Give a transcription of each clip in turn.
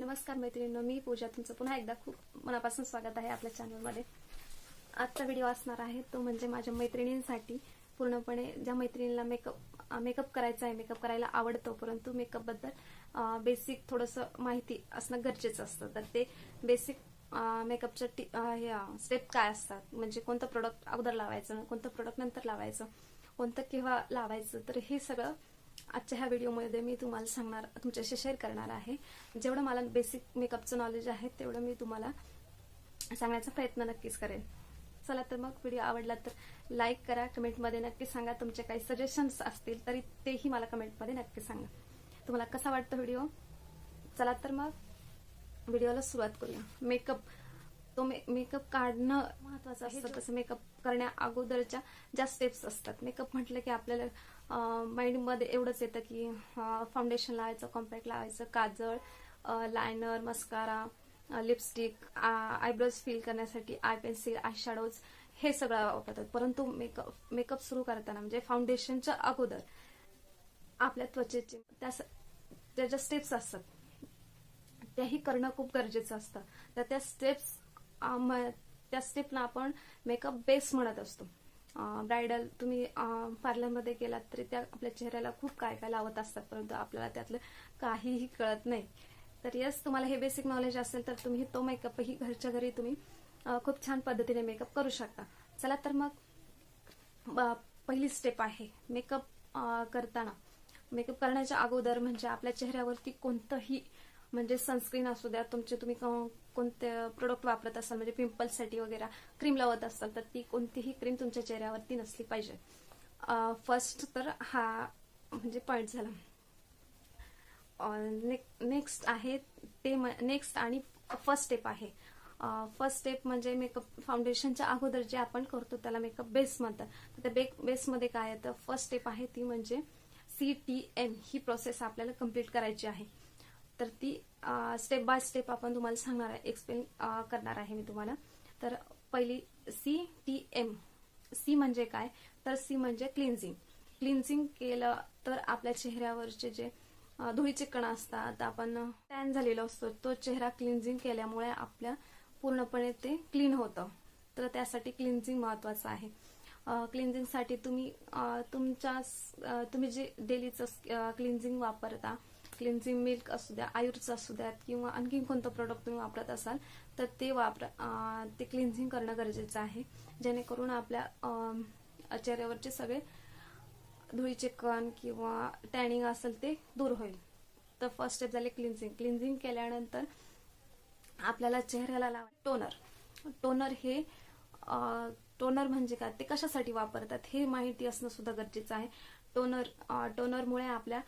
नमस्कार मैत्रिणींनो मी पूजा. तुमचं पुन्हा एकदा खूप मनापासून स्वागत आहे आपल्या चॅनलमध्ये आजचा व्हिडिओ असणार आहे तो म्हणजे माझ्या मैत्रिणींसाठी. पूर्णपणे ज्या मैत्रिणीला मेकअप मेकअप करायचा आहे मेकअप करायला आवडतो परंतु मेकअपबद्दल बेसिक थोडंसं माहिती असणं गरजेचं असतं. तर ते बेसिक मेकअपच्या टी स्टेप काय असतात? म्हणजे कोणतं प्रोडक्ट अगोदर लावायचं कोणतं प्रोडक्ट नंतर लावायचं कोणतं केव्हा लावायचं? तर हे सगळं आजच्या ह्या व्हिडिओमध्ये मी तुम्हाला सांगणार तुमच्याशी शेअर करणार आहे. जेवढं मला बेसिक मेकअपचं नॉलेज आहे तेवढं मी तुम्हाला सांगण्याचा प्रयत्न नक्कीच करेन. चला तर मग व्हिडिओ आवडला तर लाईक करा कमेंटमध्ये नक्की सांगा तुमचे काही सजेशन्स असतील तरी तेही मला कमेंटमध्ये नक्की सांगा. तुम्हाला कसा वाटतो व्हिडिओ? चला तर मग व्हिडिओला सुरुवात करूया. मेकअप तो मे मेकअप काढणं महत्वाचं असतं. तसं मेकअप करण्या अगोदरच्या ज्या स्टेप्स असतात. मेकअप म्हटलं की आपल्याला माइंडमध्ये एवढंच येतं की फाउंडेशन लावायचं कॉम्पॅक्ट लावायचं काजळ liner mascara lipstick eyebrows fill करण्यासाठी आय पेन्सिल आय शॅडोज हे सगळं वापरतात. परंतु मेकअप मेकअप सुरू करताना म्हणजे फाउंडेशनच्या अगोदर आपल्या त्वचेचे त्या त्या ज्या स्टेप्स असतात त्याही करणं खूप गरजेचं असतं. तर त्या स्टेप्स त्या स्टेपला आपण मेकअप बेस म्हणत असतो. ब्रायडल तुम्ही पार्लरमध्ये गेलात तरी त्या आपल्या चेहऱ्याला खूप काय काय लावत असतात परंतु आपल्याला त्यातलं काहीही कळत नाही. तर यस तुम्हाला हे बेसिक नॉलेज असेल तर तुम्ही तो मेकअपही घरच्या घरी तुम्ही खूप छान पद्धतीने मेकअप करू शकता. चला तर मग पहिली स्टेप आहे मेकअप करताना. मेकअप करण्याच्या अगोदर म्हणजे आपल्या चेहऱ्यावरती कोणतंही म्हणजे सनस्क्रीन असू द्या तुमचे तुम्ही कोणते प्रोडक्ट वापरत असाल म्हणजे पिंपल्ससाठी वगैरे क्रीम लावत असाल तर ती कोणतीही क्रीम तुमच्या चेहऱ्यावरती नसली पाहिजे. फर्स्ट तर हा म्हणजे पॉईंट झाला. नेक्स्ट आहे ते नेक्स्ट आणि फर्स्ट स्टेप आहे. फर्स्ट स्टेप म्हणजे मेकअप फाउंडेशनच्या अगोदर जे आपण करतो त्याला मेकअप बेस म्हणतात. तर त्या बेक बेसमध्ये काय आहे? तर फर्स्ट स्टेप आहे ती म्हणजे सी टी एम ही प्रोसेस आपल्याला कंप्लीट करायची आहे. तर ती स्टेप बाय स्टेप आपण तुम्हाला सांगणार आहे एक्सप्लेन करणार आहे मी तुम्हाला. तर पहिली सी टी एम सी म्हणजे काय? तर सी म्हणजे क्लिन्झिंग क्लिन्झिंग केलं तर आपल्या चेहऱ्यावरचे जे धुळीचे कण असतात आपण टॅन झालेला असतो तो चेहरा क्लिन्झिंग केल्यामुळे आपल्या पूर्णपणे ते क्लीन होतं. तर त्यासाठी क्लिन्झिंग महत्वाचं आहे. क्लिन्झिंगसाठी तुम्ही तुमच्या तुम्ही जे डेलीचं क्लिन्झिंग वापरता क्लिन्झिंग मिल्क असू द्या आयुर्च असू द्यात किंवा आणखी कोणतं प्रोडक्ट तुम्ही वापरत असाल तर ते वापर ते क्लिन्झिंग करणं गरजेचं आहे. जेणेकरून आपल्या चेहऱ्यावरचे सगळे धुळीचे कण किंवा टॅनिंग असेल ते दूर होईल. तर फर्स्ट स्टेप झाले क्लिन्झिंग क्लिन्झिंग केल्यानंतर आपल्याला चेहऱ्याला लावा. टोनर टोनर हे टोनर म्हणजे काय? ते कशासाठी वापरतात हे माहिती असणं सुद्धा गरजेचं आहे. टोनर टोनरमुळे आपल्या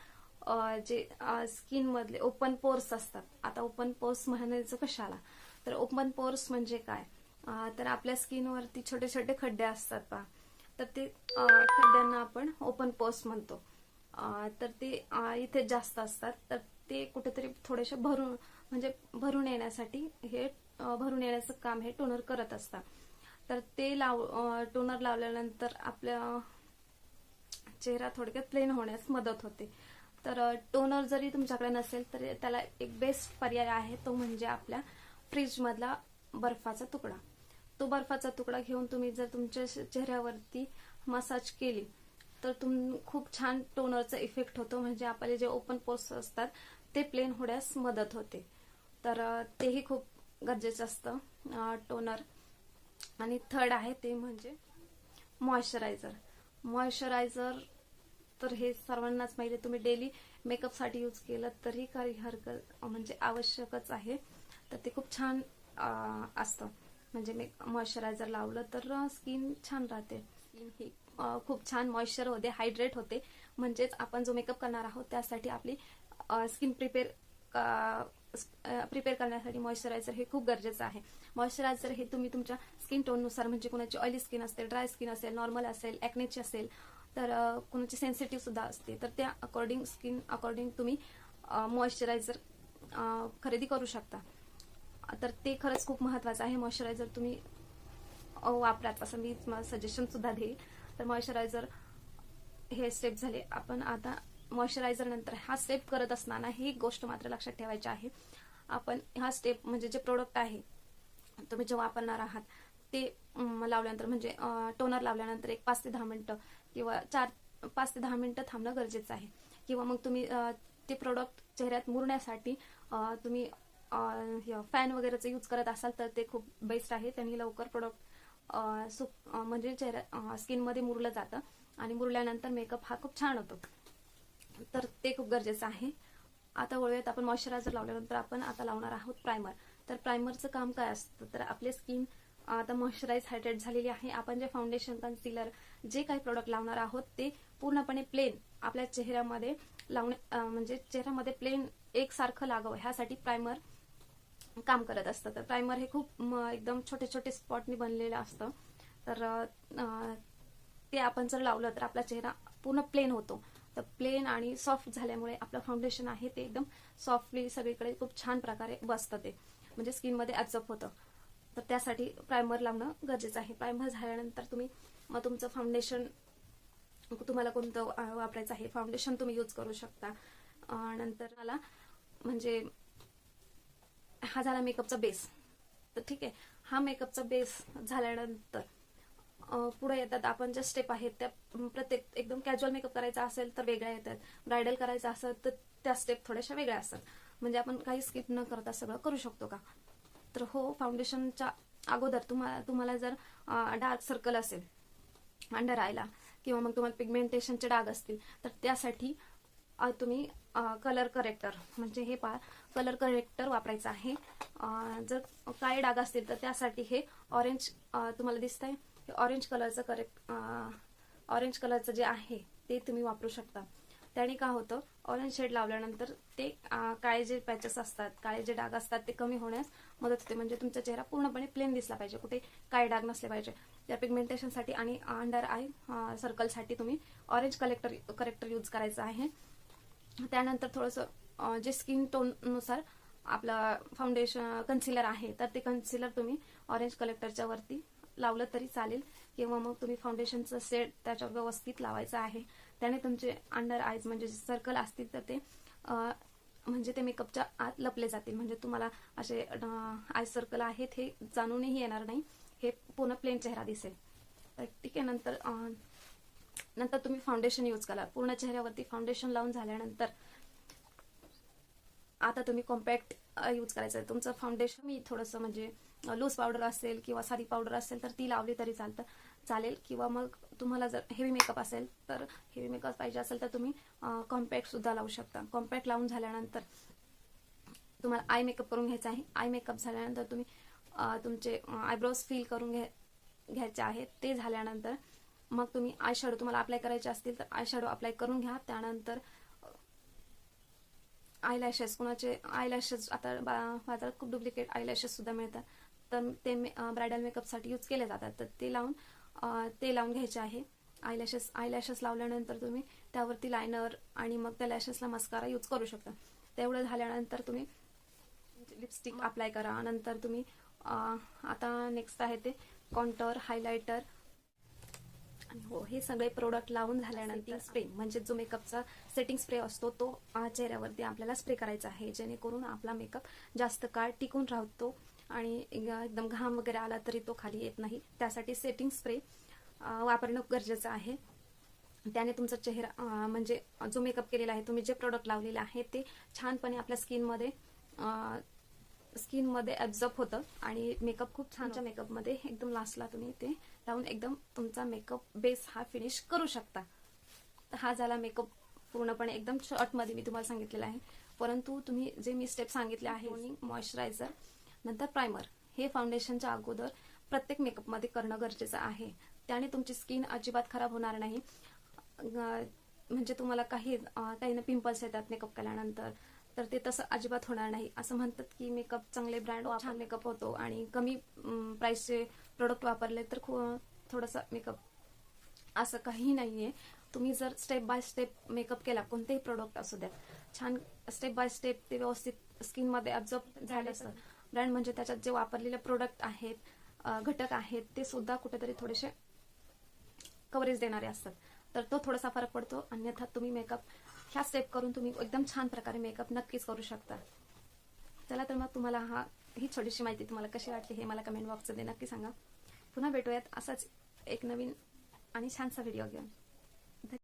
जे स्किन मधले ओपन पोर्स असतात. आता ओपन पोर्स म्हणायचं कशाला? तर ओपन पोर्स म्हणजे काय? तर आपल्या स्किनवरती छोटे छोटे खड्डे असतात पा तर ते खड्ड्यांना आपण ओपन पोर्स म्हणतो. तर ते इथे जास्त असतात. तर ते कुठेतरी थोडेसे भरून म्हणजे भरून येण्यासाठी हे भरून येण्याचं काम हे टोनर करत असतात. तर ते लाव टोनर लावल्यानंतर आपल्या चेहरा थोडक्यात प्लेन होण्यास मदत होते. तर टोनर जरी तुमच्याकडे नसेल तर त्याला एक बेस्ट पर्याय आहे तो म्हणजे आपल्या फ्रीजमधला बर्फाचा तुकडा. तो बर्फाचा तुकडा घेऊन तुम्ही जर तुमच्या चेहऱ्यावरती मसाज केली तर तुम खूप छान टोनरचा इफेक्ट होतो. म्हणजे आपले जे ओपन पोस्ट असतात ते प्लेन होण्यास मदत होते. तर तेही खूप गरजेचं असतं टोनर आणि थर्ड आहे ते म्हणजे मॉइश्चरायझर मॉइश्चरायझर तर हे सर्वांनाच माहिती तुम्ही डेली मेकअपसाठी यूज केलं तरी काही हरकत म्हणजे आवश्यकच आहे. तर ते खूप छान असतं. म्हणजे मे मॉइश्चरायझर लावलं तर स्किन छान राहते. स्किन ही खूप छान मॉइश्चर होते हायड्रेट होते. म्हणजेच आपण जो मेकअप करणार आहोत त्यासाठी आपली स्किन प्रिपेअर प्रिपेअर करण्यासाठी मॉइश्चरायझर हे खूप गरजेचं आहे. मॉइश्चरायझर हे तुम्ही तुमच्या स्किन टोननुसार म्हणजे कोणाची ऑइली स्किन असेल ड्राय स्किन असेल नॉर्मल असेल ॲक्नेची असेल तर कोणाची सेन्सिटिव्ह सुद्धा असते. तर त्या अकॉर्डिंग स्किन अकॉर्डिंग तुम्ही मॉइश्चरायझर खरेदी करू शकता. तर ते खरंच खूप महत्वाचं आहे. मॉइश्चरायझर तुम्ही वापरात. असं मी तुम्हाला सजेशन सुद्धा देईल. तर मॉइश्चरायझर हे स्टेप झाले. आपण आता मॉइश्चरायझर नंतर हा स्टेप करत असताना ही गोष्ट मात्र लक्षात ठेवायची आहे. आपण हा स्टेप म्हणजे जे प्रोडक्ट आहे तुम्ही जे वापरणार आहात ते लावल्यानंतर म्हणजे टोनर लावल्यानंतर एक पाच ते दहा मिनिटं किंवा चार पाच ते दहा मिनिटं थांबणं गरजेचं आहे. किंवा मग तुम्ही ते प्रोडक्ट चेहऱ्यात मुरण्यासाठी तुम्ही फॅन वगैरेचा यूज करत असाल तर ते खूप बेस्ट आहे. त्यांनी लवकर प्रोडक्ट सुप म्हणजे चेहऱ्या स्किनमध्ये मुरलं जातं आणि मुरल्यानंतर मेकअप हा खूप छान होतो. तर ते खूप गरजेचं आहे. आता वळूयात आपण मॉइश्चरायझर लावल्यानंतर आपण आता लावणार आहोत प्रायमर तर प्रायमरचं काम काय असतं? तर आपले स्किन आता मॉइश्चराईज हायड्रेट झालेली आहे. आपण जे फाउंडेशन कन्सिलर जे काही प्रोडक्ट लावणार आहोत ते पूर्णपणे प्लेन आपल्या चेहऱ्यामध्ये लावणे म्हणजे चेहऱ्यामध्ये प्लेन एकसारखं लागावं. ह्यासाठी प्रायमर काम करत असतं. तर प्रायमर हे खूप एकदम छोटे छोटे स्पॉटनी बनलेलं असतं. तर ते आपण जर लावलं तर आपला चेहरा पूर्ण प्लेन होतो. तर प्लेन आणि सॉफ्ट झाल्यामुळे आपलं फाउंडेशन आहे ते एकदम सॉफ्टली सगळीकडे खूप छान प्रकारे बसतं ते. म्हणजे स्किनमध्ये ॲब्झॉर्ब होतं. तर त्यासाठी प्रायमर लावणं गरजेचं आहे. प्रायमर झाल्यानंतर तुम्ही मग तुमचं फाउंडेशन तुम्हाला कोणतं वापरायचं आहे फाउंडेशन तुम्ही यूज करू शकता. नंतर मला म्हणजे हा झाला मेकअपचा बेस तर ठीक आहे. हा मेकअपचा बेस झाल्यानंतर पुढे येतात आपण ज्या स्टेप आहेत त्या प्रत्येक एकदम कॅज्युअल मेकअप करायचा असेल तर वेगळ्या येतात. ब्रायडल करायचा असेल तर त्या स्टेप थोड्याशा वेगळ्या असतात. म्हणजे आपण काही स्किप न करता सगळं करू शकतो का? तर हो फाउंडेशनच्या अगोदर तुम्हाला तुम्हाला जर डार्क सर्कल असेल अंडर आयला किंवा मग तुम्हाला पिगमेंटेशनचे डाग असतील तर त्यासाठी तुम्ही कलर करेक्टर म्हणजे हे पा कलर करेक्टर वापरायचं आहे. जर काळे डाग असतील तर त्यासाठी हे ऑरेंज तुम्हाला दिसत आहे ऑरेंज कलरचं करेक्ट ऑरेंज कलरचं जे आहे ते तुम्ही वापरू शकता. त्याने काय होतं? ऑरेंज शेड लावल्यानंतर ते काळे जे पॅचेस असतात काळे जे डाग असतात ते कमी होण्यास मदत होते. म्हणजे तुमचा चेहरा पूर्णपणे प्लेन दिसला पाहिजे. कुठे काळे डाग नसले पाहिजे. या पिगमेंटेशनसाठी आणि अंडर आय सर्कलसाठी तुम्ही ऑरेंज कलेक्टर करेक्टर यूज करायचं आहे. त्यानंतर थोडंसं जे स्किन टोननुसार आपलं फाउंडेशन कन्सिलर आहे तर ते कन्सिलर तुम्ही ऑरेंज कलेक्टरच्या वरती लावलं तरी चालेल. किंवा मग तुम्ही फाउंडेशनचं सेट त्याच्यावर व्यवस्थित लावायचं आहे. त्याने तुमचे अंडर आयज म्हणजे सर्कल असतील तर ते म्हणजे ते मेकअपच्या आत लपले जातील. म्हणजे तुम्हाला असे आय सर्कल आहेत हे जाणूनही येणार नाही. हे पूर्ण प्लेन चेहरा दिसेल. तर ठीक आहे नंतर नंतर तुम्ही फाउंडेशन यूज करा. पूर्ण चेहऱ्यावरती फाउंडेशन लावून झाल्यानंतर आता तुम्ही कॉम्पॅक्ट यूज करायचं आहे. तुमचं फाउंडेशन मी थोडंसं म्हणजे लूज पावडर असेल किंवा साधी पावडर असेल तर ती लावली तरी चालतं. चालेल किंवा मग तुम्हाला जर हेवी मेकअप असेल तर हेवी मेकअप पाहिजे असेल तर तुम्ही कॉम्पॅक्ट सुद्धा लावू शकता. कॉम्पॅक्ट लावून झाल्यानंतर तुम्हाला आय मेकअप करून घ्यायचा आहे. आय मेकअप झाल्यानंतर तुम्ही तुमचे आयब्रोज फील करून घ्या घ्यायचे आहेत. ते झाल्यानंतर मग तुम्ही आय शॅडो तुम्हाला अप्लाय करायचे असतील तर आय शॅडो अप्लाय करून घ्या. त्यानंतर आय लॅशेस कुणाचे आय लॅशेस आता बाजारात खूप डुप्लिकेट आय लॅशेस सुद्धा मिळतात. तर ते ब्रायडल मेकअपसाठी यूज केले जातात. तर ते लावून ते लावून घ्यायचे आहे. आय लॅशेस आय लॅशेस लावल्यानंतर तुम्ही त्यावरती लायनर आणि मग त्या लॅशेसला मस्कारा यूज करू शकता. तेवढं झाल्यानंतर तुम्ही लिपस्टिक अप्लाय करा. नंतर तुम्ही आता नेक्स्ट आहे ते कॉन्टर हायलायटर हो हे सगळे प्रोडक्ट लावून झाल्यानंतर स्प्रे म्हणजे जो मेकअपचा सेटिंग स्प्रे असतो तो चेहऱ्यावरती आपल्याला स्प्रे करायचा आहे. जेणेकरून आपला मेकअप जास्त काळ टिकून राहतो. आणि एक- एकदम घाम वगैरे आला तरी तो खाली येत नाही. त्यासाठी सेटिंग स्प्रे वापरणं गरजेचं आहे. त्याने तुमचा चेहरा म्हणजे जो मेकअप केलेला आहे तुम्ही जे प्रोडक्ट लावलेले आहे ते छानपणे आपल्या स्किनमध्ये स्किनमध्ये ॲब्झॉर्ब होतं आणि मेकअप खूप छानच्या मेकअपमध्ये एकदम लास्टला तुम्ही ते लावून एकदम तुमचा मेकअप बेस हा फिनिश करू शकता. हा झाला मेकअप पूर्णपणे एकदम शॉर्टमध्ये मी तुम्हाला सांगितलेला आहे. परंतु तुम्ही जे मी स्टेप सांगितले आहे मॉइश्चरायझर नंतर प्रायमर हे फाउंडेशनच्या अगोदर प्रत्येक मेकअपमध्ये करणं गरजेचं आहे. त्याने तुमची स्किन अजिबात खराब होणार नाही. म्हणजे तुम्हाला काही काही ना पिंपल्स येतात मेकअप केल्यानंतर. तर ते तसं अजिबात होणार नाही. असं म्हणतात की मेकअप चांगले ब्रँड छान मेकअप होतो. आणि कमी प्राइसचे प्रोडक्ट वापरले तर खू- थोडंसं मेकअप असं काही नाहीये. तुम्ही जर स्टेप बाय स्टेप मेकअप केला कोणतेही प्रोडक्ट असू द्या. छान स्टेप बाय स्टेप ते व्यवस्थित स्किनमध्ये ॲब्झॉर्ब झाले असतं ब्रँड म्हणजे त्याच्यात जे वापरलेले प्रोडक्ट आहेत घटक आहेत ते सुद्धा कुठेतरी थोडेसे कव्हरेज देणारे असतात. तर तो थोडासा फरक पडतो. अन्यथा तुम्ही मेकअप ह्या स्टेप करून तुम्ही एकदम छान प्रकारे मेकअप नक्कीच करू शकता. चला तर मग तुम्हाला हा ही छोटीशी माहिती तुम्हाला कशी वाटली हे मला कमेंट बॉक्समध्ये नक्की सांगा. पुन्हा भेटूयात असाच एक नवीन आणि छानसा व्हिडिओ घेऊन.